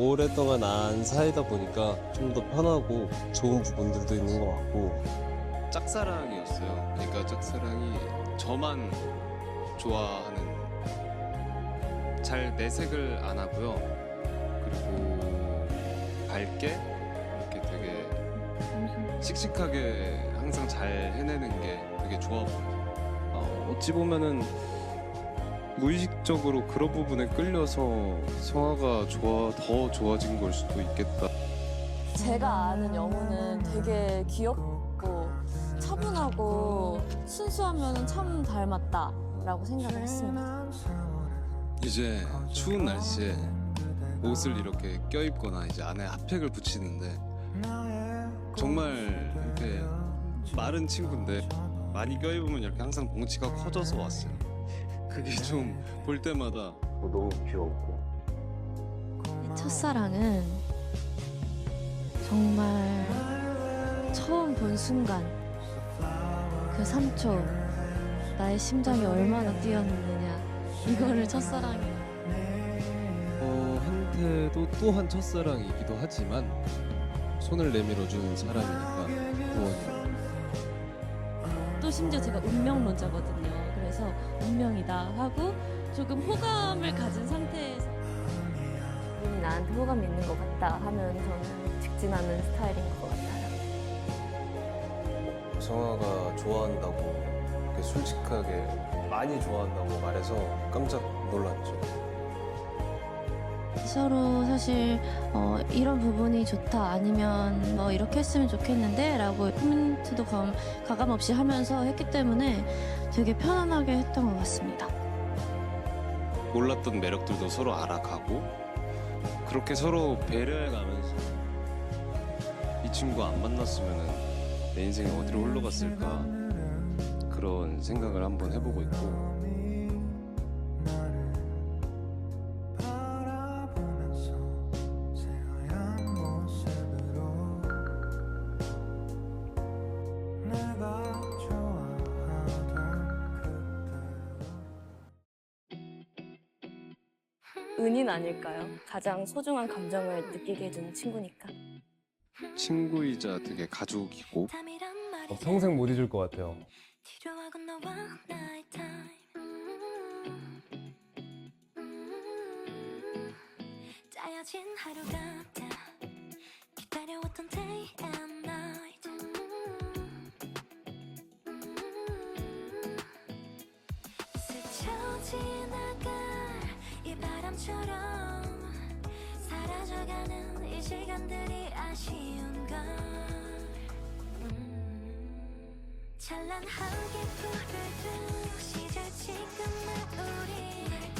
오랫동안 안 사이다 보니까 좀 더 편하고 좋은 부분들도 있는 것 같고 짝사랑이었어요. 그러니까 짝사랑이 저만 좋아하는 잘 내색을 안 하고요. 그리고 밝게 이렇게 되게 씩씩하게 항상 잘 해내는 게 되게 좋아 보여요. 어, 어찌 보면은 무의식적으로 그런 부분에 끌려서 성화가 좋아 더 좋아진 걸 수도 있겠다. 제가 아는 영우는 되게 귀엽고 차분하고 순수하면 참 닮았다라고 생각을 했습니다. 이제 추운 날씨에 옷을 이렇게 껴입거나 이제 안에 핫팩을 붙이는데 정말 이렇게 마른 친구인데 많이 껴입으면 이렇게 항상 덩치가 커져서 왔어요. 그게 좀 볼 때마다. 너무 귀엽고. 첫사랑은 정말 처음 본 순간 그 3초 나의 심장이 얼마나 뛰었느냐. 이거를 첫사랑이. 어, 한테도 또한 첫사랑이기도 하지만 손을 내밀어 준 사람이니까 구원이 또 심지어 제가 운명론자거든요 그래서 운명이다 하고 조금 호감을 가진 상태에서 본인이 나한테 호감이 있는 것 같다 하면 저는 직진하는 스타일인 것 같아요. 성화가 좋아한다고 이렇게 솔직하게 많이 좋아한다고 말해서 깜짝 놀랐죠. 서로 사실 어, 이런 부분이 좋다 아니면 뭐 이렇게 했으면 좋겠는데 라고 코멘트도 가, 가감 없이 하면서 했기 때문에 되게 편안하게 했던 것 같습니다. 몰랐던 매력들도 서로 알아가고 그렇게 서로 배려해가면서 이 친구 안 만났으면 내 인생이 어디로 흘러갔을까 그런 생각을 한번 해보고 있고 은인 아닐까요? 가장 소중한 감정을 느끼게 해주는 친구니까. 친구이자 되게 가족이고 어, 평생 못 잊을 것 같아요. 짜여진 하루 같아 기다려왔던 day and night 스쳐 지나갈 이 바람처럼 사라져가는 이 시간들이 아쉬운 걸. 찬란하게 불을 든 시절 지금의 우리 날